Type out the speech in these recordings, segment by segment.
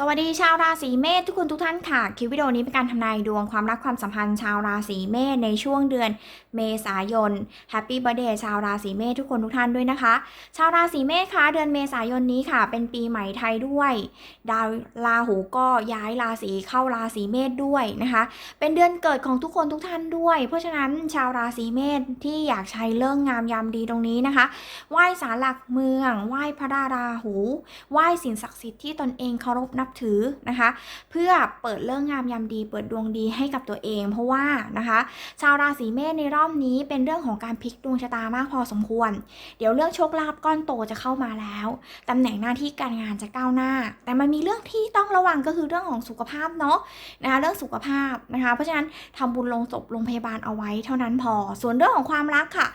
สวัสดีชาวราศีเมษทุกคนทุกท่านค่ะ คลิปวิดีโอนี้เป็นการทำนายดวงความรักความสัมพันธ์ชาวราศีเมษในช่วงเดือนเมษายนแฮปปี้เบ t ร์เดย์ชาวราศีเมษทุกคนทุกท่านด้วยนะคะ ชาวราศีเมษคะเดือนเมษายนนี้ค่ะ เป็นปีใหม่ไทยด้วย ดาวราหูก็ย้ายราศีเข้าราศีเมษด้วยนะคะ เป็นเดือนเกิดของทุกคนทุกท่านด้วย เพราะฉะนั้นชาวราศีเมษที่อยากใช้เรื่องงามยามดีตรงนี้นะคะไหว้ศาลหลักเมืองไหว้พระราราหูไหว้สิ่งศักดิ์สิทธิ์ที่ตนเองเคารพนับถือนะคะ เพื่อเปิดเรื่องงามยามดี เปิดดวงดีให้กับตัวเอง เพราะว่านะคะ ชาวราศีเมษในรอบนี้เป็นเรื่องของการพลิกดวงชะตามากพอสมควร เดี๋ยวเรื่องโชคลาภก้อนโตจะเข้ามาแล้วตำแหน่งหน้าที่การงานจะก้าวหน้า แต่มันมีเรื่องที่ต้องระวังก็คือเรื่องของสุขภาพเนาะนะคะเรื่องสุขภาพนะคะ เพราะฉะนั้นทำบุญลงศพโรงพยาบาลเอาไว้เท่านั้นพอ ส่วนเรื่องของความรักค่ะ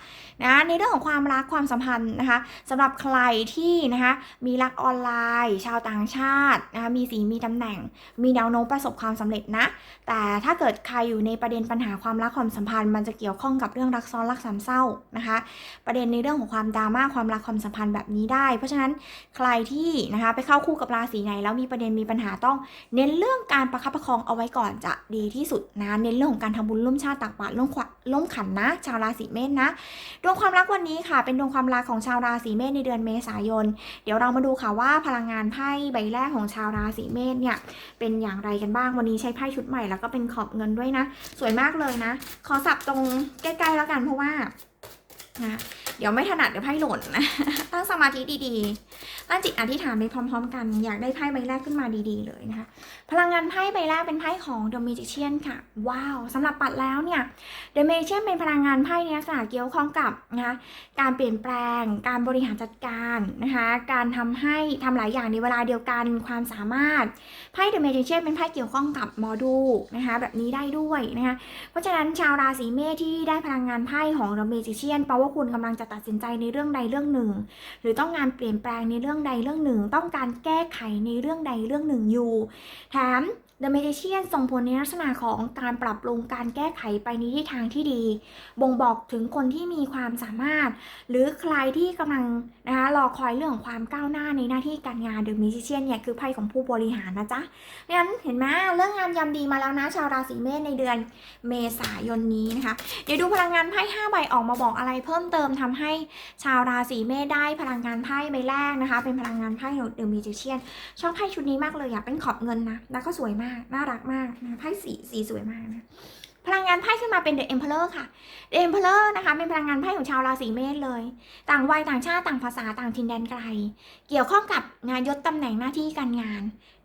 นะในเรื่องของความรักความสัมพันธ์นะคะสำหรับใครที่นะคะมีรักออนไลน์ ชาวต่างชาตินะคะมีีสีมีตำแหน่ง มีแนวโน้มประสบความสำเร็จนะ แต่ถ้าเกิดใครอยู่ในประเด็นปัญหาความรักความสัมพันธ์ มันจะเกี่ยวข้องกับเรื่องรักซ้อนรักสามเศร้านะคะ ประเด็นในเรื่องของความดราม่าความรักความสัมพันธ์แบบนี้ได้ เพราะฉะนั้นใครที่นะคะไปเข้าคู่กับราศีไหนแล้วมีประเด็นมีปัญหาต้อง เน้นเรื่องการประคับประคองเอาไว้ก่อนจะดีที่สุดนะเน้นเรื่องของการทำบุญร่วมชาติตักบาตรร่วมขวัญร่วมขันนะ ชาวราศีเมษนะดวงความรักวันนี้ค่ะ เป็นดวงความรักของชาวราศีเมษในเดือนเมษายน เดี๋ยวเรามาดูค่ะว่าพลังงานไพ่ใบแรกของชาวราศีเมษเนี่ยเป็นอย่างไรกันบ้างวันนี้ใช้ไพ่ชุดใหม่แล้วก็เป็นขอบเงินด้วยนะ สวยมากเลยนะ ขอสับตรงใกล้ ๆ แล้วกันเพราะว่า นะเดี๋ยวไม่ถนัดเดี๋ยวไพ่หล่นนะตั้งสมาธิดีๆ ตั้งจิตอธิษฐานไปพร้อม ๆ กัน อยากได้ไพ่ใบแรกขึ้นมาดีๆเลยนะคะพลังงานไพ่ใบแรกเป็นไพ่ของ The Magician ค่ะ ว้าวสำหรับปัดแล้วเนี่ย The Magician เป็นพลังงานไพ่ในลักษณะเกี่ยวข้องกับนะคะการเปลี่ยนแปลง การบริหารจัดการนะคะการทำให้ทำหลายอย่างในเวลาเดียวกันความสามารถไพ่ The Magician เป็นไพ่เกี่ยวข้องกับมอดูนะคะแบบนี้ได้ด้วยนะคะเพราะฉะนั้นชาวราศีเมษที่ได้พลังงานไพ่ของ The Magician แปลว่าคุณกำลังจะตัดสินใจในเรื่องใดเรื่องหนึ่ง หรือต้องงานเปลี่ยนแปลงในเรื่องใดเรื่องหนึ่ง ต้องการแก้ไขในเรื่องใดเรื่องหนึ่งอยู่แถม The Magician ส่งผลในลักษณะของการปรับปรุงการแก้ไขไปในทิศทางที่ดี บ่งบอกถึงคนที่มีความสามารถ หรือใครที่กำลังนะคะรอคอยเรื่องของความก้าวหน้าในหน้าที่การงาน The Magician เนี่ยคือไพ่ของผู้บริหารนะจ๊ะงั้นเห็นไหมเรื่องงานยำดีมาแล้วนะชาวราศีเมษในเดือนเมษายนนี้นะคะ เดี๋ยวดูพลังงานไพ่5ใบออกมาบอกอะไรเพิ่มเติมทำให้ชาวราศีเมษได้พลังงานไพ่ใบแรกนะคะ เป็นพลังงานไพ่ของ The Magician ชอบไพ่ชุดนี้มากเลยอยากเป็นขอบเงินนะแล้วก็สวยมากน่ารักมากนะไพ่สีสีสวยมากนะพลังงานไพ่ขึ้นมาเป็น The Emperor ค่ะ The Emperor นะคะเป็นพลังงานไพ่ของชาวราศีเมษเลย ต่างวัยต่างชาติต่างภาษาต่างถิ่นแดนไกล เกี่ยวข้องกับงานยศตำแหน่งหน้าที่การงาน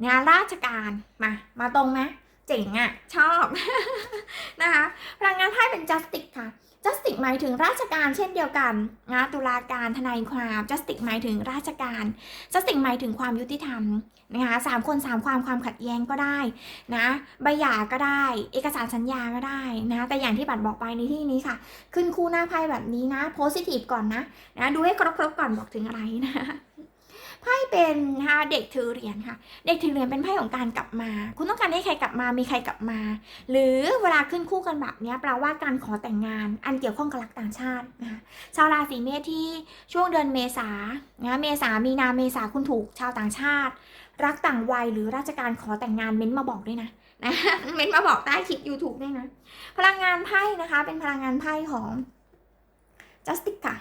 งานราชการมามาตรงไหมเจ๋งอะ่ะชอบนะคะพลังงานไพ่เป็น Justice ค่ะ Justice หมายถึงราชการเช่นเดียวกันนะตุลาการทนายความ Justice หมายถึงราชการ Justice หมายถึงความยุติธรรมนะคะสามคนสามความความขัดแย้งก็ได้นะใบหย่าก็ได้ เอกสารสัญญาก็ได้นะแต่อย่างที่บัตรบอกไปในที่นี้ค่ะ ขึ้นคู่หน้าไพ่แบบนี้นะ positive ก่อนนะนะดูให้ครบๆก่อนบอกถึงอะไรนะ ไพ่เป็นนะคะเด็กถือเหรียญค่ะ เด็กถือเหรียญเป็นไพ่ของการกลับมา คุณต้องการให้ใครกลับมา มีใครกลับมา หรือเวลาขึ้นคู่กันแบบนี้แปลว่าการขอแต่งงาน อันเกี่ยวข้องกับรักต่างชาตินะคะชาวราศีเมษที่ช่วงเดือนเมษานะเมษามีนาเมษาคุณถูกชาวต่างชาติ รักต่างวัยหรือราชการขอแต่งงานเม้นมาบอกด้วยนะนะเม้นมาบอกใต้คลิป YouTube ด้วยนะ พลังงานไพ่นะคะ เป็นพลังงานไพ่ของ Justice ค่ะ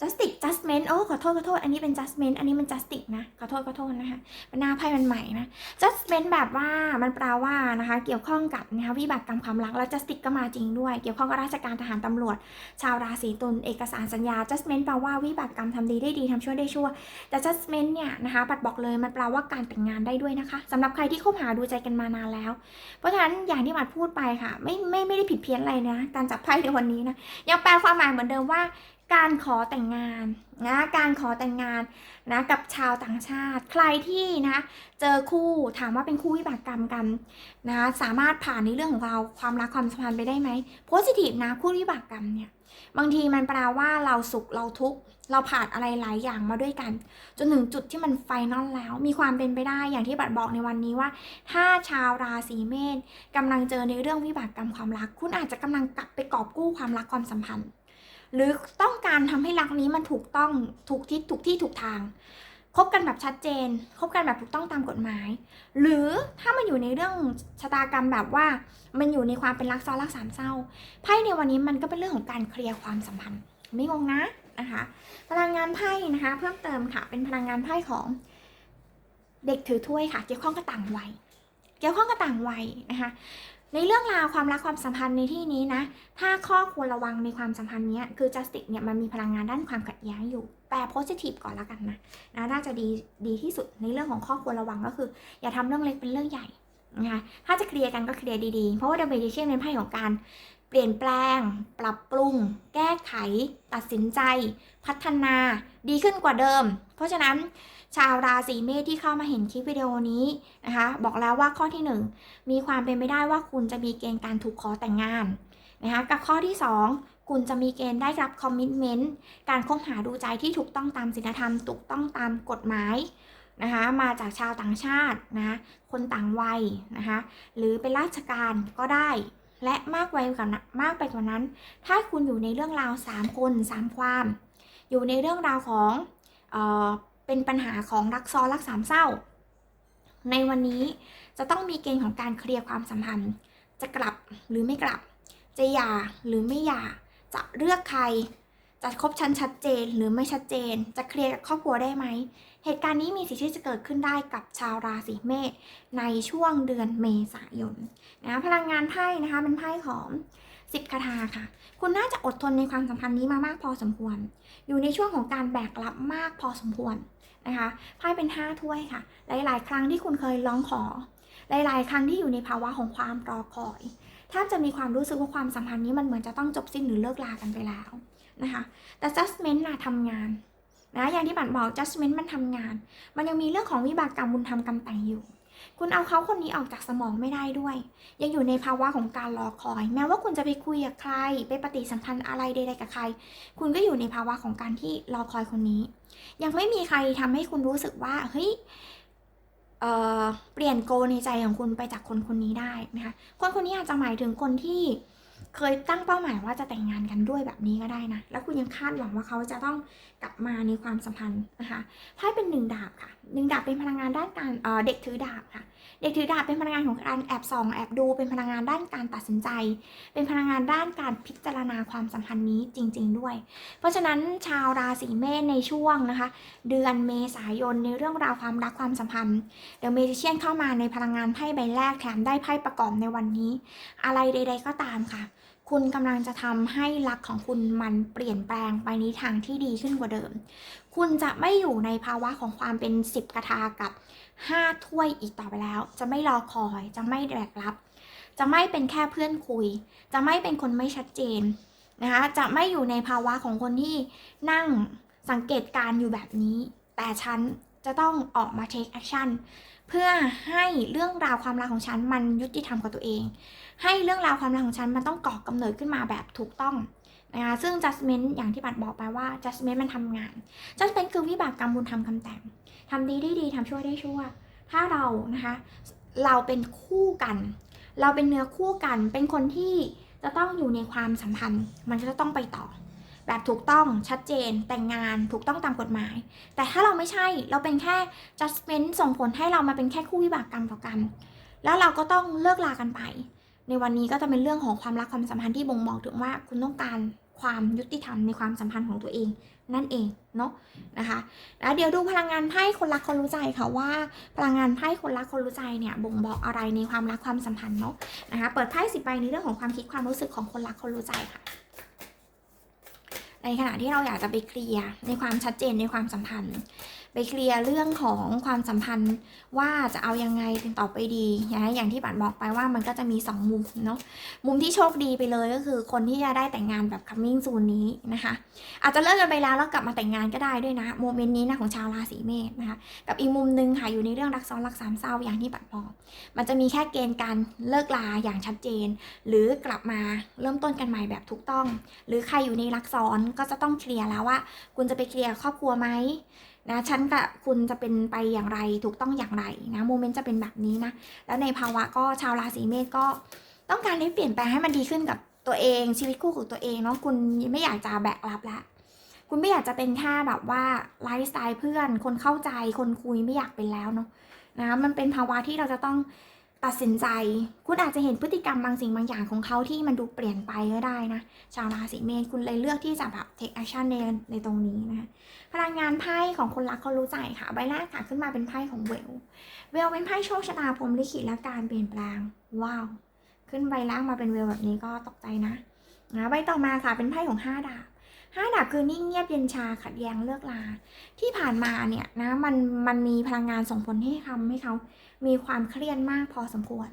Justice Justment โอ้ขอโทษขอโทษ อันนี้เป็น Justment อันนี้มัน justic นะ ขอโทษขอโทษนะคะเป็นหน้าไพ่มันใหม่นะ Justment แบบว่ามันแปลว่านะคะ เกี่ยวข้องกับนะคะวิบากกรรมความรักแล้ว justic ก็มาจริงด้วย เกี่ยวข้องกับราชการทหารตำรวจ ชาวราศีตุลเอกสารสัญญา Justment แปลว่าวิบากกรรมทำดีได้ดีทำชั่วได้ชั่ว แต่ judgment เนี่ยนะคะปัดบอกเลยมันแปลว่าการแต่งงานได้ด้วยนะคะสำหรับใครที่คบหาดูใจกันมานานแล้ว เพราะฉะนั้นอย่างที่บัดพูดไปค่ะ ไม่ไม่ไม่ได้ผิดเพี้ยนอะไรนะการจับไพ่ในวันนี้นะยังแปลความหมายเหมือนเดิมว่า การขอแต่งงานนะการขอแต่งงานนะกับชาวต่างชาติ ใครที่นะเจอคู่ถามว่าเป็นคู่วิบากกรรมกันนะสามารถผ่านในเรื่องของเราความรักความสัมพันธ์ไปได้ไหมโพสิทีฟนะคู่วิบากกรรมเนี่ยบางทีมันแปลว่าเราสุขเราทุกข์เราผ่านอะไรหลายอย่างมาด้วยกัน จนถึงจุดที่มันไฟนอลแล้ว มีความเป็นไปได้อย่างที่บัตรบอกในวันนี้ว่า ถ้าชาวราศีเมษกำลังเจอในเรื่องวิบากกรรมความรัก คุณอาจจะกำลังกลับไปกอบกู้ความรักความสัมพันธ์ หรือต้องการทำให้รักนี้มันถูกต้องถูกทิศถูกที่ถูกทางคบกันแบบชัดเจนคบกันแบบถูกต้องตามกฎหมาย หรือถ้ามันอยู่ในเรื่องชะตากรรมแบบว่า มันอยู่ในความเป็นรักซ้อนรักสามเศร้าไพ่ในวันนี้มันก็เป็นเรื่องของการเคลียร์ความสัมพันธ์ ไม่งงนะนะคะพลังงานไพ่นะคะ เพิ่มเติมค่ะ เป็นพลังงานไพ่ของเด็กถือถ้วยค่ะ เกี่ยวข้องกับต่างวัย เกี่ยวข้องกับต่างวัยนะคะ ในเรื่องราวความรักความสัมพันธ์ในที่นี้นะ ถ้าข้อควรระวังในความสัมพันธ์นี้คือ justice เนี่ยมันมีพลังงานด้านความขัดแย้งอยู่ แปล positive ก่อนละกันนะนะ น่าจะดีดีที่สุดในเรื่องของข้อควรระวังก็คือ อย่าทำเรื่องเล็กเป็นเรื่องใหญ่นะคะถ้าจะเคลียร์กันก็เคลียร์ดีๆ เพราะว่า The Magician เป็นไพ่ของการเปลี่ยนแปลง ปรับปรุง แก้ไข ตัดสินใจ พัฒนา ดีขึ้นกว่าเดิม เพราะฉะนั้น ชาวราศีเมษที่เข้ามาเห็นคลิปวิดีโอนี้นะคะ บอกแล้วว่าข้อที่หนึ่งมีความเป็นไปได้ว่าคุณจะมีเกณฑ์การถูกขอแต่งงานนะคะกับข้อที่ 2 คุณจะมีเกณฑ์ได้รับคอมมิชเมนต์การคบหาดูใจที่ถูกต้องตามศีลธรรม ถูกต้องตามกฎหมายนะคะมาจากชาวต่างชาตินะคนต่างวัยนะคะหรือเป็นราชการก็ได้ และมากไปกว่านั้นมากไปกว่านั้น ถ้าคุณอยู่ในเรื่องราว 3 คน 3 ความ อยู่ในเรื่องราวของเออ เป็นปัญหาของรักซ้อนรักสามเศร้า ในวันนี้จะต้องมีเกณฑ์ของการเคลียร์ความสัมพันธ์ จะกลับหรือไม่กลับ จะหย่าหรือไม่หย่า จะเลือกใคร จะคบชั้นชัดเจนหรือไม่ชัดเจน จะเคลียร์กับครอบครัวได้ไหม เหตุการณ์นี้มีสิทธิ์ที่จะเกิดขึ้นได้กับชาวราศีเมษในช่วงเดือนเมษายนนะพลังงานไพ่นะคะเป็นไพ่ของสิบคาถาค่ะ คุณน่าจะอดทนในความสัมพันธ์นี้มามากพอสมควร อยู่ในช่วงของการแบกรับมากพอสมควร นะคะไพ่เป็นห้าถ้วยค่ะ หลาย ๆ ครั้งที่คุณเคยร้องขอ หลาย ๆ ครั้งที่อยู่ในภาวะของความรอคอยแทบจะมีความรู้สึกว่าความสัมพันธ์นี้มันเหมือนจะต้องจบสิ้นหรือเลิกลากันไปแล้วนะคะแต่ judgment น่ะทำงานนะอย่างที่บัตรบอก judgment มันทำงาน มันยังมีเรื่องของวิบากกรรมบุญธรรมกรรมแต่งอยู่ คุณเอาเขาคนนี้ออกจากสมองไม่ได้ด้วย ยังอยู่ในภาวะของการรอคอย แม้ว่าคุณจะไปคุยกับใคร ไปปฏิสัมพันธ์อะไรใดๆกับใคร คุณก็อยู่ในภาวะของการที่รอคอยคนนี้ ยังไม่มีใครทำให้คุณรู้สึกว่าเฮ้ยเออเปลี่ยนโกในใจของคุณไปจากคนคนนี้ได้นะคะคนคนนี้อาจจะหมายถึงคนที่ เคยตั้งเป้าหมายว่าจะแต่งงานกันด้วยแบบนี้ก็ได้นะ แล้วคุณยังคาดหวังว่าเขาจะต้องกลับมาในความสัมพันธ์นะคะไพ่เป็นหนึ่งดาบค่ะหนึ่งดาบเป็นพลังงานด้านการเเด็กถือดาบค่ะ เด็กถือดาบเป็นพลังงานของการแอบส่องแอบดูเป็นพลังงานด้านการตัดสินใจ เป็นพลังงานด้านการพิจารณาความสัมพันธ์นี้จริง ๆ ด้วย เพราะฉะนั้นชาวราศีเมษในช่วงนะคะ เดือนเมษายนในเรื่องราวความรักความสัมพันธ์เดอะเมจิเชียนเข้ามาในพลังงานไพ่ใบแรกแถมได้ไพ่ประกอบในวันนี้ อะไรใด ๆ ก็ตามค่ะคุณกำลังจะทำให้รักของคุณมันเปลี่ยนแปลงไปในทางที่ดีขึ้นกว่าเดิม คุณจะไม่อยู่ในภาวะของความเป็นสิบกระทากับห้าถ้วยอีกต่อไปแล้ว จะไม่รอคอย จะไม่แบกรับ จะไม่เป็นแค่เพื่อนคุย จะไม่เป็นคนไม่ชัดเจนนะคะจะไม่อยู่ในภาวะของคนที่นั่งสังเกตการอยู่แบบนี้ แต่ฉันจะต้องออกมา take action เพื่อให้เรื่องราวความรักของฉันมันยุติธรรมกับตัวเอง ให้เรื่องราวความรักของฉันมันต้องก่อกำเนิดขึ้นมาแบบถูกต้องนะคะซึ่ง judgment อย่างที่ปัดบอกไปว่า judgment มันทำงาน judgment คือวิบากกรรมบุญทำคำแต่งทำดีได้ดีทำชั่วได้ชั่ว ถ้าเรานะคะเราเป็นคู่กัน เราเป็นเนื้อคู่กัน เป็นคนที่จะต้องอยู่ในความสัมพันธ์ มันก็จะต้องไปต่อ แบบถูกต้องชัดเจน แต่งงานถูกต้องตามกฎหมาย แต่ถ้าเราไม่ใช่เราเป็นแค่ judgment ส่งผลให้เรามาเป็นแค่คู่วิบากกรรมต่อกัน แล้วเราก็ต้องเลิกลากันไป ในวันนี้ก็จะเป็นเรื่องของความรักความสัมพันธ์ที่บ่งบอกถึงว่าคุณต้องการความยุติธรรมในความสัมพันธ์ของตัวเองนั่นเองเนาะนะคะแล้วเดี๋ยวดูพลังงานไพ่คนรักคนรู้ใจค่ะว่า พลังงานไพ่คนรักคนรู้ใจเนี่ยบ่งบอกอะไรในความรักความสัมพันธ์เนาะนะคะเปิดไพ่สิบใบในเรื่องของความคิดความรู้สึกของคนรักคนรู้ใจค่ะ ในขณะที่เราอยากจะไปเคลียร์ในความชัดเจนในความสัมพันธ์ ไปเคลียร์เรื่องของความสัมพันธ์ว่าจะเอายังไงกันต่อไปดีนะอย่างที่ปัดบอกไปว่ามันก็จะมี 2 มุมเนาะมุมที่โชคดีไปเลยก็คือคนที่จะได้แต่งงานแบบ coming soon นี้นะคะ อาจจะเลิกกันไปแล้วแล้วกลับมาแต่งงานก็ได้ด้วยนะโมเมนต์นี้นะของชาวราศีเมษนะคะกับอีกมุมหนึงค่ะอยู่ในเรื่องรักซ้อนรักสามเศร้าอย่างที่ปัดบอกมันจะมีแค่เกณฑ์การเลิกลาอย่างชัดเจน หรือกลับมาเริ่มต้นกันใหม่แบบถูกต้อง หรือใครอยู่ในรักซ้อนก็จะต้องเคลียร์แล้วว่า คุณจะไปเคลียร์ครอบครัวไหม นะฉันกับคุณจะเป็นไปอย่างไรถูกต้องอย่างไรนะโมเมนต์จะเป็นแบบนี้นะ แล้วในภาวะก็ชาวราศีเมษก็ต้องการให้เปลี่ยนแปลงให้มันดีขึ้นกับตัวเอง ชีวิตคู่ของตัวเองเนาะคุณไม่อยากจะแบกรับละคุณไม่อยากจะเป็นแค่แบบว่าไลฟ์สไตล์เพื่อน คนเข้าใจคนคุยไม่อยากเป็นแล้วเนาะนะมันเป็นภาวะที่เราจะต้อง ตัดสินใจ คุณอาจจะเห็นพฤติกรรมบางสิ่งบางอย่างของเขาที่มันดูเปลี่ยนไปก็ได้นะ ชาวราศีเมษคุณเลยเลือกที่จะแบบ take action ในในตรงนี้นะคะพลังงานไพ่ของคนรักเขารู้ใจค่ะ ใบแรกค่ะขึ้นมาเป็นไพ่ของเวล เวลเป็นไพ่โชคชะตาพรมลิขิตและการเปลี่ยนแปลง ว้าว ขึ้นใบล่างมาเป็นเวลแบบนี้ก็ตกใจนะนะใบต่อมาค่ะเป็นไพ่ของห้าดาบห้าดาบคือนิ่งเงียบเย็นชาขัดแย้งเลิกลาที่ผ่านมาเนี่ยนะมันมันมีพลังงานส่งผลให้ทำให้เขา มีความเครียดมากพอสมควร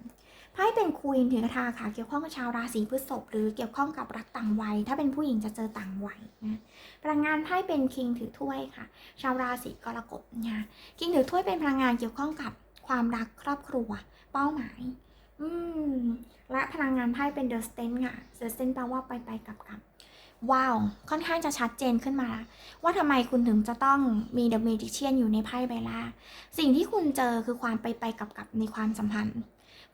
ไพ่เป็นควีนถือกระทาค่ะ เกี่ยวข้องกับชาวราศีพฤษภหรือเกี่ยวข้องกับรักต่างวัย ถ้าเป็นผู้หญิงจะเจอต่างวัยนะพลังงานไพ่เป็นคิงถือถ้วยค่ะ ชาวราศีกรกฎนะคิงถือถ้วยเป็นพลังงานเกี่ยวข้องกับความรักครอบครัว เป้าหมาย อืมและพลังงานไพ่เป็นเดอะสเตนค่ะเดอะสเตนแปลว่าไปไปกลับกลับ ว้าว ค่อนข้างจะชัดเจนขึ้นมาละว่าทำไมคุณถึงจะต้องมีเดอะเมจิเชียนอยู่ในไพ่ใบล่า สิ่งที่คุณเจอคือความไปไปกับกับในความสัมพันธ์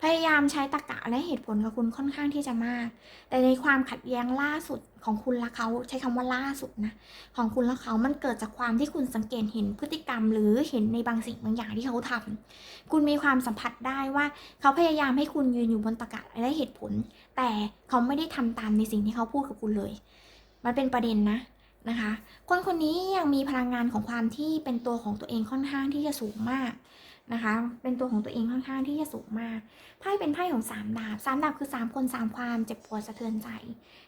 พยายามใช้ตรรกะและเหตุผลกับคุณค่อนข้างที่จะมาก แต่ในความขัดแย้งล่าสุดของคุณและเขาใช้คำว่าล่าสุดนะ ของคุณและเขามันเกิดจากความที่คุณสังเกตเห็นพฤติกรรม หรือเห็นในบางสิ่งบางอย่างที่เขาทำคุณมีความสัมผัสได้ว่า เขาพยายามให้คุณยืนอยู่บนตรรกะและเหตุผล แต่เขาไม่ได้ทำตามในสิ่งที่เขาพูดกับคุณเลย มันเป็นประเด็นนะนะคะ คนคนนี้ยังมีพลังงานของความที่เป็นตัวของตัวเองค่อนข้างที่จะสูงมากนะคะ เป็นตัวของตัวเองค่อนข้างที่จะสูงมาก ไพ่เป็นไพ่ของสามดาบสามดาบคือสามคนสามความเจ็บปวดสะเทือนใจ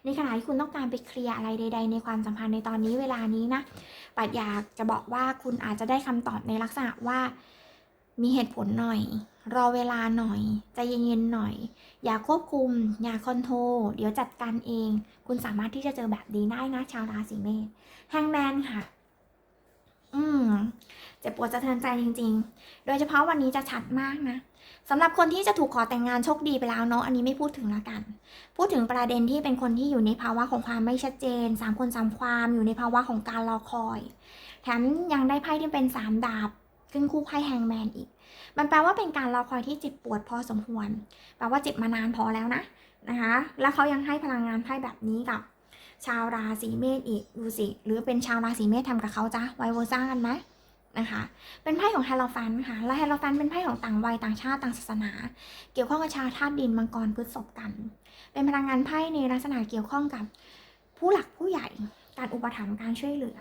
ในขณะที่คุณต้องการไปเคลียร์อะไรใด ๆ ในความสัมพันธ์ในตอนนี้เวลานี้นะปัดอยากจะบอกว่าคุณอาจจะได้คำตอบในลักษณะว่า มีเหตุผลหน่อย รอเวลาหน่อย ใจเย็นๆหน่อย อย่าควบคุม อย่าคอนโทรลเดี๋ยวจัดการเอง คุณสามารถที่จะเจอแบบนี้ได้นะชาวราศีเมษแฮงแมนค่ะ อืมเจ็บปวดสะเทือนใจจริง ๆ โดยเฉพาะวันนี้จะชัดมากนะสำหรับคนที่จะถูกขอแต่งงานโชคดีไปแล้วเนาะอันนี้ไม่พูดถึงละกัน พูดถึงประเด็นที่เป็นคนที่อยู่ในภาวะของความไม่ชัดเจนสามคนสามความอยู่ในภาวะของการรอคอย แถมยังได้ไพ่ที่เป็นสามดาบ ขึ้นคู่ไพ่แฮงแมนอีก มันแปลว่าเป็นการรอคอยที่เจ็บปวดพอสมควร แปลว่าเจ็บมานานพอแล้วนะนะคะ แล้วเขายังให้พลังงานไพ่แบบนี้กับ ชาวราศีเมษอีกดูสิ หรือเป็นชาวราศีเมษทำกับเขาจ้ะไวโวซ่ากันไหมนะคะ เป็นไพ่ของไฮโลฟันค่ะ และไฮโลฟันเป็นไพ่ของต่างวัยต่างชาติต่างศาสนา เกี่ยวข้องกับชาวธาตุดินมังกรพฤษภกัน เป็นพลังงานไพ่ในลักษณะเกี่ยวข้องกับผู้หลักผู้ใหญ่ การอุปถัมภ์การช่วยเหลือ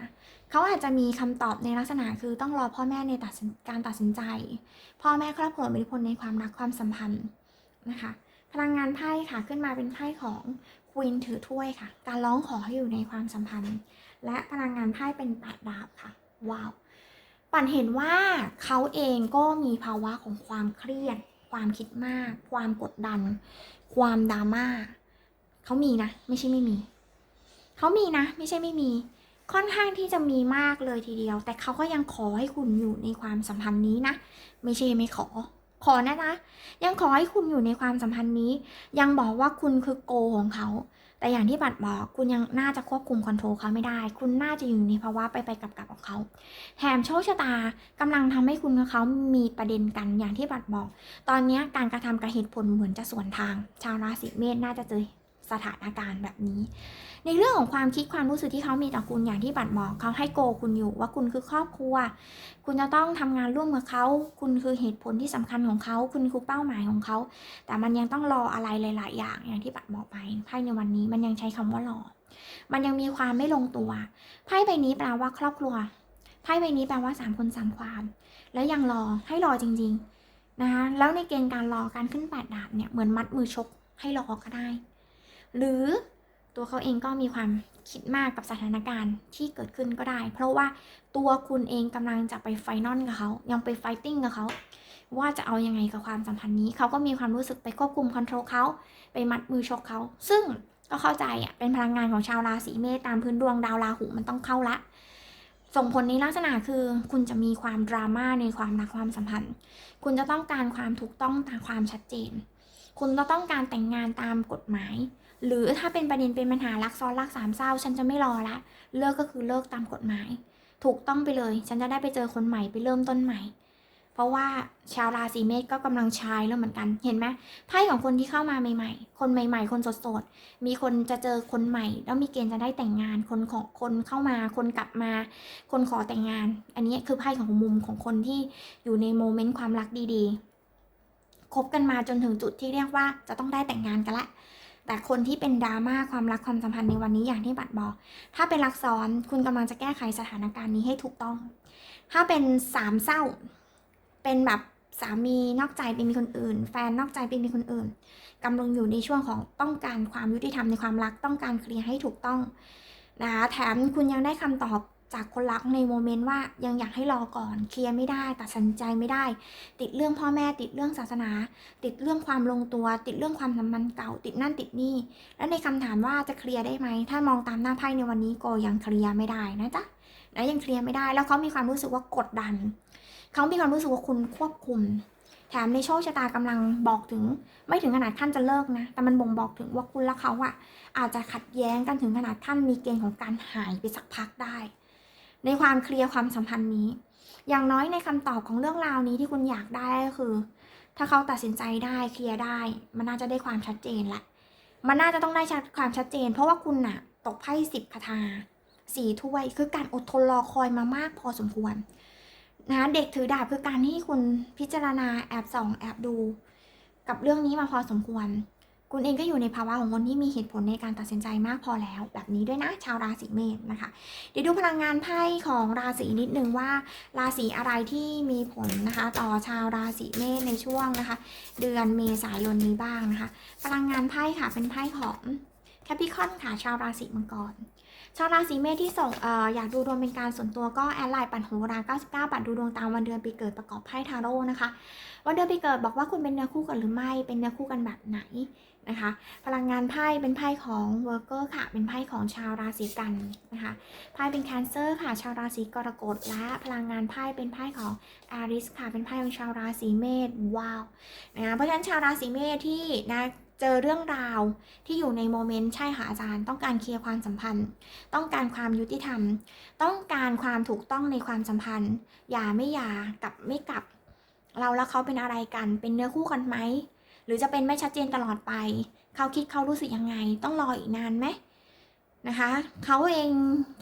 เขาอาจจะมีคำตอบในลักษณะคือต้องรอพ่อแม่ในตัดการตัดสินใจ พ่อแม่ครอบครัวมีอิทธิพลในความรักความสัมพันธ์นะคะ พลังงานไพ่ค่ะขึ้นมาเป็นไพ่ของควีนถือถ้วยค่ะ การร้องขอให้อยู่ในความสัมพันธ์ และพลังงานไพ่เป็นแปดดาบค่ะ ว้าว ปั่นเห็นว่าเขาเองก็มีภาวะของความเครียด ความคิดมาก ความกดดัน ความดราม่า เขามีนะ ไม่ใช่ไม่มี เขามีนะ ไม่ใช่ไม่มี ค่อนข้างที่จะมีมากเลยทีเดียว แต่เขาก็ยังขอให้คุณอยู่ในความสัมพันธ์นี้นะ ไม่ใช่ไม่ขอ ขอนะนะยังขอให้คุณอยู่ในความสัมพันธ์นี้ ยังบอกว่าคุณคือโกของเขา แต่อย่างที่บัตรบอกคุณยังน่าจะควบคุมคอนโทรลเขาไม่ได้ คุณน่าจะอยู่ในภาวะไปไปๆกับของเขาแถมโชคชะตากำลังทำให้คุณกับเขามีประเด็นกันอย่างที่บัตรบอก ตอนนี้การกระทำกับเหตุผลเหมือนจะสวนทาง ชาวราศีเมษน่าจะเจอ สถานการณ์แบบนี้ ในเรื่องของความคิดความรู้สึกที่เขามีต่อคุณอย่างที่บัตรบอกเขาให้โกคุณอยู่ว่าคุณคือครอบครัว คุณจะต้องทำงานร่วมกับเขา คุณคือเหตุผลที่สำคัญของเขา คุณคือเป้าหมายของเขา แต่มันยังต้องรออะไรหลาย ๆ อย่างอย่างที่บัตรบอกไปไพ่ในวันนี้มันยังใช้คำว่ารอ มันยังมีความไม่ลงตัวไพ่ใบนี้แปลว่าครอบครัวไพ่ใบนี้แปลว่าสามคนสามความ แล้วยังรอให้รอจริง ๆนะคะแล้วในเกณฑ์การรอการขึ้นแปดดาบเนี่ยเหมือนมัดมือชกให้รอก็ได้ หรือตัวเขาเองก็มีความคิดมากกับสถานการณ์ที่เกิดขึ้นก็ได้ เพราะว่าตัวคุณเองกำลังจะไปไฟนอลกับเขา ยังไปไฟติ้งกับเขาว่าจะเอายังไงกับความสัมพันธ์นี้ เขาก็มีความรู้สึกไปควบคุมคอนโทรลเขา ไปมัดมือชกเขา ซึ่งก็เข้าใจอะ เป็นพลังงานของชาวราศีเมษตามพื้นดวงดาวราหูมันต้องเข้าละ ส่งผลในลักษณะคือ คุณจะมีความดราม่าในความรักความสัมพันธ์ คุณจะต้องการความถูกต้องตามความชัดเจน คุณจะต้องการแต่งงานตามกฎหมาย หรือถ้าเป็นประเด็นเป็นปัญหารักซ้อนรักสามเศร้า ฉันจะไม่รอละ เลิกก็คือเลิกตามกฎหมาย ถูกต้องไปเลย ฉันจะได้ไปเจอคนใหม่ไปเริ่มต้นใหม่ เพราะว่าชาวราศีเมษก็กำลังชายแล้วเหมือนกัน เห็นไหมไพ่ของคนที่เข้ามาใหม่ๆ คนใหม่ ๆ คนสดๆ มีคนจะเจอคนใหม่ แล้วมีเกณฑ์จะได้แต่งงาน คนของคนเข้ามา คนกลับมา คนขอแต่งงาน อันนี้คือไพ่ของมุมของคนที่อยู่ในโมเมนต์ความรักดีๆคบกันมาจนถึงจุดที่เรียกว่าจะต้องได้แต่งงานกันละ แต่คนที่เป็นดราม่าความรักความสัมพันธ์ในวันนี้อย่างที่บัตรบอก ถ้าเป็นรักซ้อนคุณกำลังจะแก้ไขสถานการณ์นี้ให้ถูกต้อง ถ้าเป็นสามเศร้า เป็นแบบสามีนอกใจไปมีคนอื่น แฟนนอกใจไปมีคนอื่นกำลังอยู่ในช่วงของต้องการความยุติธรรมในความรักต้องการเคลียร์ให้ถูกต้องนะคะแถมคุณยังได้คำตอบ จากคนรักในโมเมนต์ว่ายังอยากให้รอก่อนเคลียร์ไม่ได้ ตัดสินใจไม่ได้ ติดเรื่องพ่อแม่ ติดเรื่องศาสนา ติดเรื่องความลงตัว ติดเรื่องความสัมพันธ์เก่า ติดนั่นติดนี่ และในคำถามว่าจะเคลียร์ได้ไหม ถ้ามองตามหน้าไพ่ในวันนี้ก็ยังเคลียร์ไม่ได้นะจ๊ะนะยังเคลียร์ไม่ได้ แล้วเขามีความรู้สึกว่ากดดัน เขามีความรู้สึกว่าคุณควบคุม แถมในโชคชะตากำลังบอกถึง ไม่ถึงขนาดขั้นจะเลิกนะ แต่มันบ่งบอกถึงว่าคุณและเขาอะอาจจะขัดแย้งกันถึงขนาดขั้นมีเกณฑ์ของการหายไปสักพักได้ ในความเคลียร์ความสัมพันธ์นี้ อย่างน้อยในคำตอบของเรื่องราวนี้ที่คุณอยากได้ก็คือ ถ้าเขาตัดสินใจได้เคลียร์ได้ มันน่าจะได้ความชัดเจนแหละมันน่าจะต้องได้ชัดความชัดเจน เพราะว่าคุณน่ะ ตกไพ่สิบคาถาสี่ถ้วย คือการอดทนรอคอยมามากพอสมควรนะเด็กถือดาบคือการที่คุณพิจารณาแอบส่องแอบดู กับเรื่องนี้มาพอสมควร คุณเองก็อยู่ในภาวะของคนที่มีเหตุผลในการตัดสินใจมากพอแล้ว แบบนี้ด้วยนะชาวราศีเมษนะคะ เดี๋ยวดูพลังงานไพ่ของราศีนิดนึงว่า ราศีอะไรที่มีผลนะคะ ต่อชาวราศีเมษในช่วงนะคะ เดือนเมษายนนี้บ้างนะคะ พลังงานไพ่ค่ะเป็นไพ่ของแคปิคอนค่ะชาวราศีมังกรชาวราศีเมษที่ส่งอออยากดูดวงเป็นการส่วนตัวก็แอดไลน์ปันโหรา99บัตรดูดวงตามวันเดือนปีเกิดประกอบไพ่ทาโร่นะคะ วันเดือนปีเกิดบอกว่าคุณเป็นเนื้อคู่กันหรือไม่ เป็นเนื้อคู่กันแบบไหน นะคะ พลังงานไพ่เป็นไพ่ของเวอร์เกอร์ค่ะ เป็นไพ่ของชาวราศีกันนะคะ ไพ่เป็นแคนเซอร์ค่ะ ชาวราศีกรกฎ และพลังงานไพ่เป็นไพ่ของอาริสค่ะ เป็นไพ่ของชาวราศีเมษ ว้าว นะคะ เพราะฉะนั้นชาวราศีเมษที่นะเจอเรื่องราวที่อยู่ในโมเมนต์ใช่ค่ะอาจารย์ ต้องการเคลียร์ความสัมพันธ์ ต้องการความยุติธรรม ต้องการความถูกต้องในความสัมพันธ์อย่าไม่อย่ากลับไม่กลับ เราแล้วเขาเป็นอะไรกัน เป็นเนื้อคู่กันไหม รือจะเป็นไม่ชัดเจนตลอดไป เขาคิดเขารู้สึกยังไง ต้องรออีกนานไหมนะคะเขาเอง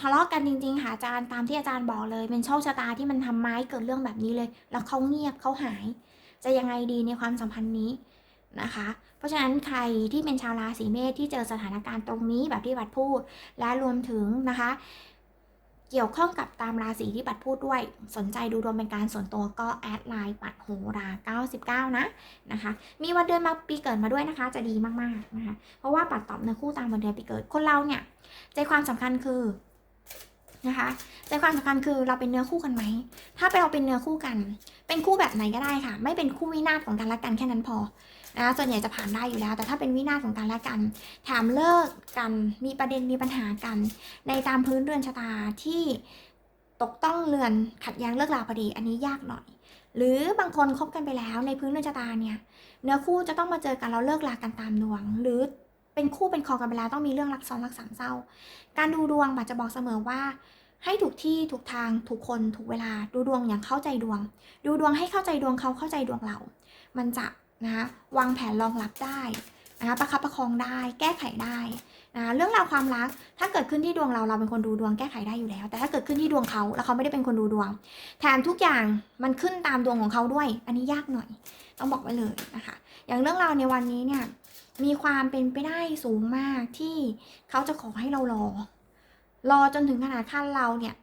ทะเลาะกันจริง ๆ ค่ะอาจารย์ตามที่อาจารย์บอกเลย เป็นโชคชะตาที่มันทำไม้เกิดเรื่องแบบนี้เลย แล้วเขาเงียบเขาหาย จะยังไงดีในความสัมพันธ์นี้นะคะ เพราะฉะนั้นใครที่เป็นชาวราศีเมษที่เจอสถานการณ์ตรงนี้แบบที่บัตรพูด และรวมถึงนะคะ เกี่ยวข้องกับตามราศีที่บัตรพูดด้วย สนใจดูดวงเป็นการส่วนตัวก็แอดไลน์บัตรโหรา 99 นะนะคะ มีวันเดือนมาปีเกิดมาด้วยนะคะ จะดีมากๆนะคะ เพราะว่าปัดตอบเนื้อคู่ตามวันเดือนปีเกิดคนเราเนี่ยใจความสำคัญคือ นะคะใจความสำคัญคือเราเป็นเนื้อคู่กันไหม ถ้าเป็นเราเป็นเนื้อคู่กัน เป็นคู่แบบไหนก็ได้ค่ะ ไม่เป็นคู่วินาศของกันและกันแค่นั้นพอนะส่วนใหญ่จะผ่านได้อยู่แล้ว แต่ถ้าเป็นวินาศของกันและกันแถมเลิกกัน มีประเด็นมีปัญหากัน ในตามพื้นเรือนชะตาที่ตกต้องเรือนขัดแย้งเลิกลาพอดี อันนี้ยากหน่อย หรือบางคนคบกันไปแล้วในพื้นเรือนชะตาเนี่ย เนื้อคู่จะต้องมาเจอกันแล้วเลิกลากันตามดวง หรือ เป็นคู่เป็นคอกันไปแล้วต้องมีเรื่องรักซ้อนรักสามเศร้า การดูดวงบัตรจะบอกเสมอว่า ให้ถูกที่ถูกทางถูกคนถูกเวลาดูดวงอย่างเข้าใจดวง ดูดวงให้เข้าใจดวงเขาเข้าใจดวงเรา มันจะนะคะวางแผนรองรับได้นะคะประคับประคองได้แก้ไขได้นะเรื่องราวความรักถ้าเกิดขึ้นที่ดวงเราเราเป็นคนดูดวงแก้ไขได้อยู่แล้ว แต่ถ้าเกิดขึ้นที่ดวงเขาแล้วเขาไม่ได้เป็นคนดูดวง แถมทุกอย่างมันขึ้นตามดวงของเขาด้วย อันนี้ยากหน่อย ต้องบอกไว้เลยนะคะ อย่างเรื่องราวในวันนี้เนี่ย มีความเป็นไปได้สูงมากที่เขาจะขอให้เรารอ รอจนถึงขนาดขั้นเราเนี่ย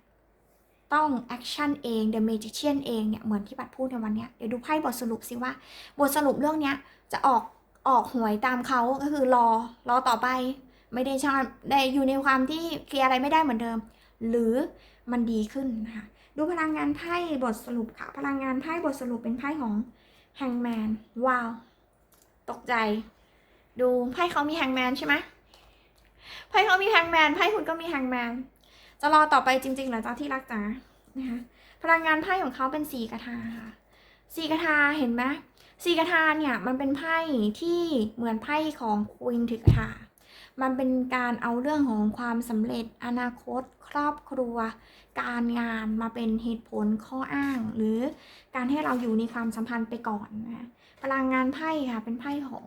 ต้องแอคชั่นเอง The Magician เองเนี่ย เหมือนที่บัตรพูดในวันนี้เดี๋ยวดูไพ่บทสรุปสิว่า บทสรุปเรื่องเนี้ยจะออกออกหวยตามเขาก็คือรอรอต่อไป ไม่ได้ชาได้อยู่ในความที่เคลียร์อะไรไม่ได้เหมือนเดิม หรือมันดีขึ้นนะคะดูพลังงานไพ่บทสรุปค่ะ พลังงานไพ่บทสรุปเป็นไพ่ของแฮงแมนว้าว ตกใจ ดูไพ่เขามีแฮงแมนใช่ไหมไพ่เขามีแฮงแมนไพ่คุณก็มีแฮงแมนจะรอต่อไปจริงๆเหรอจ้าที่รักจ๋านะคะพลังงานไพ่ของเขาเป็นสี่กระทาค่ะสี่กระทาเห็นไหมสี่กระทาเนี่ยมันเป็นไพ่ที่เหมือนไพ่ของควีนถือกระทามันเป็นการเอาเรื่องของความสำเร็จอนาคต ครอบครัว การงานมาเป็นเหตุผลข้ออ้าง หรือการให้เราอยู่ในความสัมพันธ์ไปก่อนนะพลังงานไพ่ค่ะเป็นไพ่ของ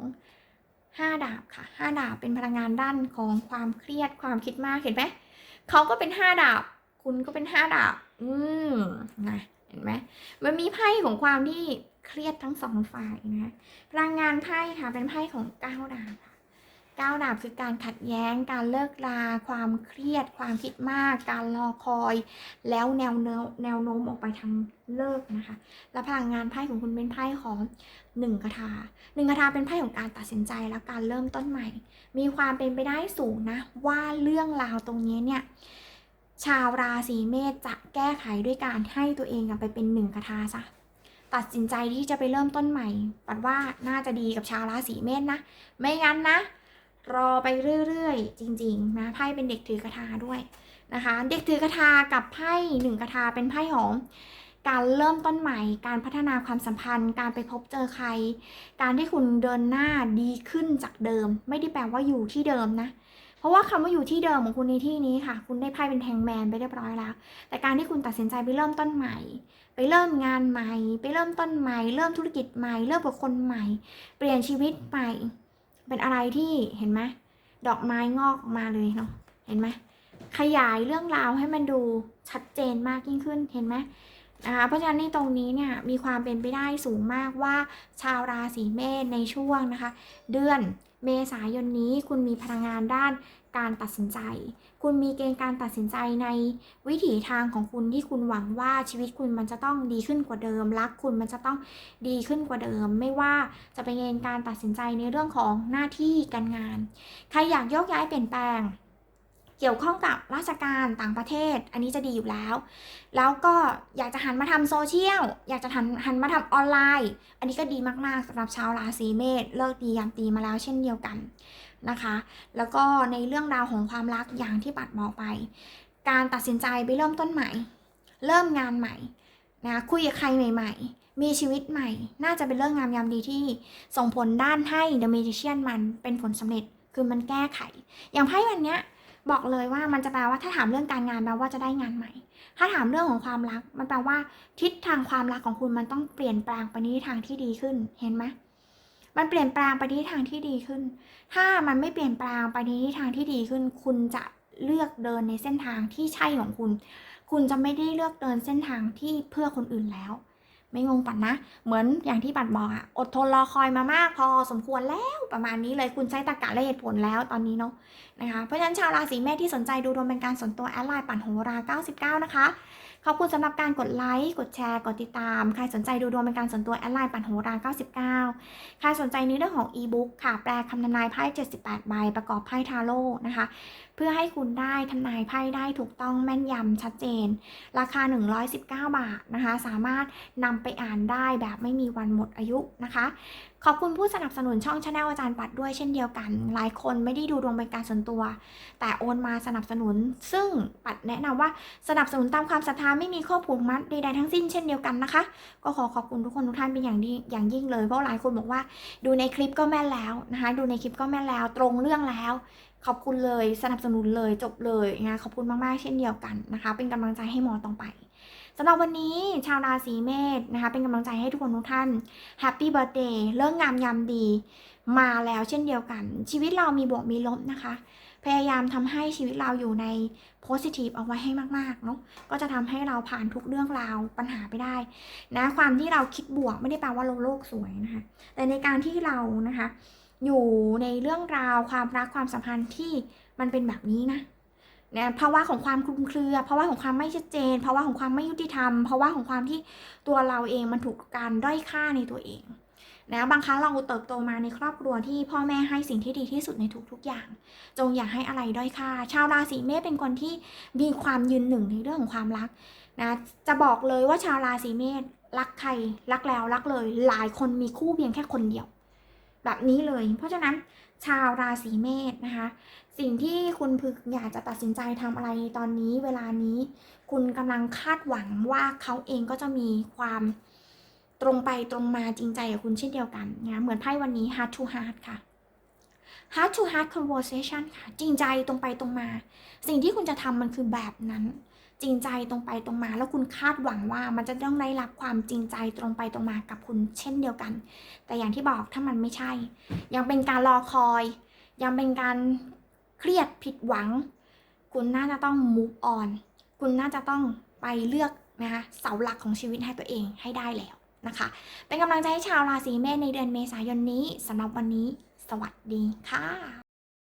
ห้าดาบค่ะห้าดาบเป็นพลังงานด้านของความเครียดความคิดมากเห็นไหมเขาก็เป็นห้าดาบ คุณก็เป็นห้าดาบ อืมนะเห็นไหมมันมีไพ่ของความที่เครียดทั้งสองฝ่ายนะพลังงานไพ่ค่ะเป็นไพ่ของเก้าดาบค่ะ ก้าวดาบคือการขัดแย้ง การเลิกลาความเครียด ความคิดมาก การรอคอย แล้วแนวโน้มแนวโน้มออกไปทางเลิกนะคะ และพลังงานไพ่ของคุณเป็นไพ่ของหนึ่งคาถาหนึ่งคาถาเป็นไพ่ของการตัดสินใจและการเริ่มต้นใหม่ มีความเป็นไปได้สูงนะ ว่าเรื่องราวตรงนี้เนี่ยชาวราศีเมษจะแก้ไขด้วยการให้ตัวเองไปเป็นหนึ่งคาถาซะตัดสินใจที่จะไปเริ่มต้นใหม่ปัดว่าน่าจะดีกับชาวราศีเมษนะ ไม่งั้นนะ รอไปเรื่อยๆ จริงๆนะไพ่เป็นเด็กถือกระทาด้วยนะคะ เด็กถือกระทากับไพ่หนึ่งกระทาเป็นไพ่ของการเริ่มต้นใหม่ การพัฒนาความสัมพันธ์ การไปพบเจอใคร การที่คุณเดินหน้าดีขึ้นจากเดิม ไม่ได้แปลว่าอยู่ที่เดิมนะ เพราะว่าคำว่าอยู่ที่เดิมของคุณในที่นี้ค่ะ คุณได้ไพ่เป็นแทงแมนไปเรียบร้อยแล้ว แต่การที่คุณตัดสินใจไปเริ่มต้นใหม่ ไปเริ่มงานใหม่ ไปเริ่มต้นใหม่ เริ่มธุรกิจใหม่ เริ่มกับคนใหม่ เปลี่ยนชีวิตใหม่ เป็นอะไรที่เห็นไหมดอกไม้งอกมาเลยเนาะเห็นไหมขยายเรื่องราวให้มันดูชัดเจนมากยิ่งขึ้นเห็นไหมนะคะเพราะฉะนั้นในตรงนี้เนี่ยมีความเป็นไปได้สูงมากว่า ชาวราศีเมษในช่วงนะคะ เดือนเมษายนนี้คุณมีพลังงานด้าน การตัดสินใจ คุณมีเกณฑ์การตัดสินใจในวิถีทางของคุณที่คุณหวังว่าชีวิตคุณมันจะต้องดีขึ้นกว่าเดิม รักคุณมันจะต้องดีขึ้นกว่าเดิม ไม่ว่าจะเป็นเกณฑ์การตัดสินใจในเรื่องของหน้าที่การงาน ใครอยากโยกย้ายเปลี่ยนแปลง เกี่ยวข้องกับราชการต่างประเทศ อันนี้จะดีอยู่แล้ว แล้วก็อยากจะหันมาทำโซเชียล อยากจะหันหันมาทำออนไลน์ อันนี้ก็ดีมากๆสำหรับชาวราศีเมษเลิกดียามตีมาแล้วเช่นเดียวกัน นะคะ แล้วก็ในเรื่องราวของความรักอย่างที่ปัดบอกไป การตัดสินใจไปเริ่มต้นใหม่ เริ่มงานใหม่นะคุยกับใครใหม่ ๆ มีชีวิตใหม่ น่าจะเป็นเรื่องงามยามดีที่ส่งผลด้านให้ The Magician มันเป็นผลสำเร็จคือมันแก้ไข อย่างไพ่วันเนี้ยบอกเลยว่ามันจะแปลว่าถ้าถามเรื่องการงานแปลว่าจะได้งานใหม่ ถ้าถามเรื่องของความรัก มันแปลว่าทิศทางความรักของคุณมันต้องเปลี่ยนแปลงไปในทิศทางที่ดีขึ้น เห็นไหม มันเปลี่ยนแปลงไปในทิศทางที่ดีขึ้น ถ้ามันไม่เปลี่ยนแปลงไปในทิศทางที่ดีขึ้น คุณจะเลือกเดินในเส้นทางที่ใช่ของคุณ คุณจะไม่ได้เลือกเดินเส้นทางที่เพื่อคนอื่นแล้ว ไม่งงปัดนนะ เหมือนอย่างที่ปัดบอกอะอดทนรอคอยมามากพอสมควรแล้วประมาณนี้เลยคุณใช้ตรรกะและเหตุผลแล้วตอนนี้เนาะนะคะ เพราะฉะนั้นชาวราศีเมษที่สนใจดูดวงเป็นการส่วนตัวแอดไลน์ปั่นโหรา 99 นะคะ ขอบคุณสำหรับการกดไลค์ กดแชร์ กดติดตาม ใครสนใจดูดวงเป็นการส่วนตัวแอดไลน์ปั่นโหรา 99 ใครสนใจในเรื่องของอีบุ๊กค่ะ แปลคำนำนายไพ่78 ใบ ประกอบไพ่ทาโร่นะคะ พื่อให้คุณได้ทำนายไพ่ได้ถูกต้องแม่นยำชัดเจน ราคา 119 บาทนะคะ สามารถนำไปอ่านได้แบบไม่มีวันหมดอายุนะคะ ขอบคุณผู้สนับสนุนช่องชาแนลอาจารย์ปัดด้วยเช่นเดียวกัน หลายคนไม่ได้ดูดวงเป็นการส่วนตัว แต่โอนมาสนับสนุน ซึ่งปัดแนะนำว่าสนับสนุนตามความศรัทธาไม่มีข้อผูกมัดใดๆทั้งสิ้นเช่นเดียวกันนะคะ ก็ขอขอบคุณทุกคนทุกท่านเป็นอย่างดีอย่างยิ่งเลยเพราะหลายคนบอกว่าดูในคลิปก็แม่นแล้วนะคะ ดูในคลิปก็แม่นแล้วตรงเรื่องแล้ว ขอบคุณเลยสนับสนุนเลยจบเลยนะขอบคุณมากๆเช่นเดียวกันนะคะ เป็นกำลังใจให้หมอตรงไปสำหรับวันนี้ชาวราศีเมษนะคะ เป็นกำลังใจให้ทุกคนทุกท่านแฮปปี้เบิร์เดย์เรื่องงามยามดี มาแล้วเช่นเดียวกัน ชีวิตเรามีบวกมีลบนะคะ พยายามทำให้ชีวิตเราอยู่ใน positive เอาไว้ให้มากๆเนาะก็จะทำให้เราผ่านทุกเรื่องราวปัญหาไปได้นะความที่เราคิดบวกไม่ได้แปลว่าเราโลกสวยนะคะ แต่ในการที่เรานะคะ อยู่ในเรื่องราวความรักความสัมพันธ์ที่มันเป็นแบบนี้นะนะภาวะของความคลุมเครือภาวะของความไม่ชัดเจนภาวะของความไม่ยุติธรรมภาวะของความที่ตัวเราเองมันถูกการด้อยค่าในตัวเองนะบางครั้งเราเติบโตมาในครอบครัวที่พ่อแม่ให้สิ่งที่ดีที่สุดในทุกๆอย่าง จงอย่าให้อะไรด้อยค่า ชาวราศีเมษเป็นคนที่มีความยืนหนึ่งในเรื่องของความรักนะจะบอกเลยว่าชาวราศีเมษรักใครรักแล้วรักเลย หลายคนมีคู่เพียงแค่คนเดียว แบบนี้เลย เพราะฉะนั้นชาวราศีเมษนะคะ สิ่งที่คุณพึกอยากจะตัดสินใจทำอะไรตอนนี้เวลานี้ คุณกำลังคาดหวังว่าเขาเองก็จะมีความตรงไปตรงมาจริงใจกับคุณเช่นเดียวกันนะเหมือนไพ่วันนี้ heart to heart ค่ะ heart to heart conversation ค่ะ จริงใจตรงไปตรงมา สิ่งที่คุณจะทำมันคือแบบนั้น จริงใจตรงไปตรงมา แล้วคุณคาดหวังว่ามันจะต้องได้รับความจริงใจตรงไปตรงมากับคุณเช่นเดียวกัน แต่อย่างที่บอกถ้ามันไม่ใช่ ยังเป็นการรอคอย ยังเป็นการเครียดผิดหวัง คุณน่าจะต้อง move on คุณน่าจะต้องไปเลือกนะคะเสาหลักของชีวิตให้ตัวเองให้ได้แล้วนะคะ เป็นกำลังใจให้ชาวราศีเมษในเดือนเมษายนนี้สำหรับวันนี้ สวัสดีค่ะ